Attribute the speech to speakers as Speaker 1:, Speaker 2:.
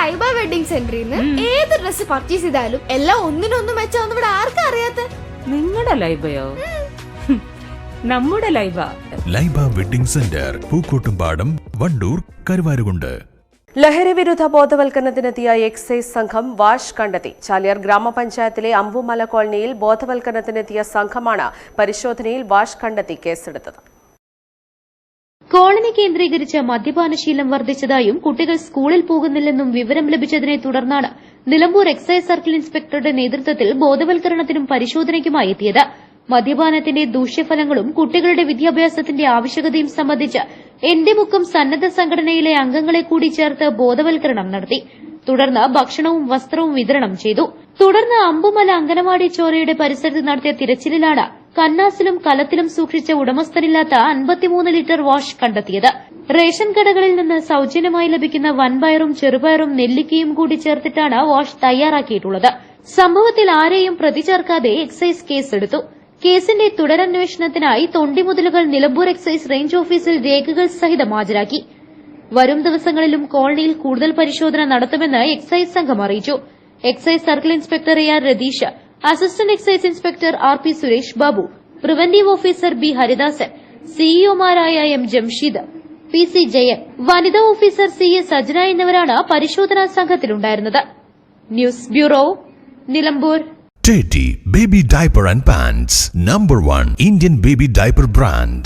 Speaker 1: Laiba wedding സെന്ററിൽ നിന്ന് ഏത് ഡ്രസ് പർച്ചേസ് ചെയ്താലും എല്ലാം ഒന്നിനൊന്നും മെച്ചാന്ന് ഇവിടെ ആർക്കും അറിയാത്ത?
Speaker 2: നിങ്ങളുടെ ലൈബയോ? നമ്മുടെ Laiba.
Speaker 3: Laiba wedding centre Pookkottumpadam Wandoor Karuvarakundu.
Speaker 4: ലഹരി വിരുദ്ധ ബോധവൽക്കരണത്തിനെത്തിയ എക്സൈസ് സംഘം വാഷ് കണ്ടെത്തി. ചാലിയാർ ഗ്രാമപഞ്ചായത്തിലെ അമ്പുമല കോളനിയിൽ ബോധവൽക്കരണത്തിനെത്തിയ സംഘമാണ് പരിശോധനയിൽ വാഷ് കണ്ടെത്തി കേസെടുത്തത്.
Speaker 5: കോളനി കേന്ദ്രീകരിച്ച് മദ്യപാനശീലം വർദ്ധിച്ചതായും കുട്ടികൾ സ്കൂളിൽ പോകുന്നില്ലെന്നും വിവരം ലഭിച്ചതിനെ തുടർന്നാണ് നിലമ്പൂർ എക്സൈസ് സർക്കിൾ ഇൻസ്പെക്ടറുടെ നേതൃത്വത്തിൽ ബോധവൽക്കരണത്തിനും പരിശോധനയ്ക്കുമായി എത്തിയത്. മദ്യപാനത്തിന്റെ ദൂഷ്യഫലങ്ങളും കുട്ടികളുടെ വിദ്യാഭ്യാസത്തിന്റെ ആവശ്യകതയും സംബന്ധിച്ച് എന്റെ മുക്കം സന്നദ്ധ സംഘടനയിലെ അംഗങ്ങളെ കൂടി ചേർത്ത് ബോധവൽക്കരണം നടത്തി. തുടർന്ന് ഭക്ഷണവും വസ്ത്രവും വിതരണം ചെയ്തു. തുടർന്ന് അമ്പുമല അങ്കനവാടി ചോരയുടെ പരിസരത്ത് നടത്തിയ തിരച്ചിലിലാണ് കന്നാസിലും കലത്തിലും സൂക്ഷിച്ച ഉടമസ്ഥനില്ലാത്ത അൻപത്തിമൂന്ന് ലിറ്റർ വാഷ് കണ്ടെത്തിയത്. റേഷൻ കടകളിൽ നിന്ന് സൌജന്യമായി ലഭിക്കുന്ന വൻപയറും ചെറുപയറും നെല്ലിക്കയും കൂടി ചേർത്തിട്ടാണ് വാഷ് തയ്യാറാക്കിയിട്ടുള്ളത്. സംഭവത്തിൽ ആരെയും പ്രതി ചേർക്കാതെ എക്സൈസ് കേസെടുത്തു. കേസിന്റെ തുടരന്വേഷണത്തിനായി തൊണ്ടിമുതലുകൾ നിലമ്പൂർ എക്സൈസ് റേഞ്ച് ഓഫീസിൽ രേഖകൾ സഹിതം ഹാജരാക്കി. വരും ദിവസങ്ങളിലും കോളനിയിൽ കൂടുതൽ പരിശോധന നടത്തുമെന്ന് എക്സൈസ് സംഘം അറിയിച്ചു. Excise circle inspector A R Ratheesh assistant excise inspector R P Suresh Babu preventive officer B Haridasan സിഇഒമാരായ M Jamsheed P C Jayan വനിതാ ഓഫീസർ സി എ സജന എന്നിവരാണ് പരിശോധനാ സംഘത്തിലുണ്ടായിരുന്നത് news bureau Nilambur
Speaker 3: Teddy baby Diaper and Pants, number one Indian baby diaper brand.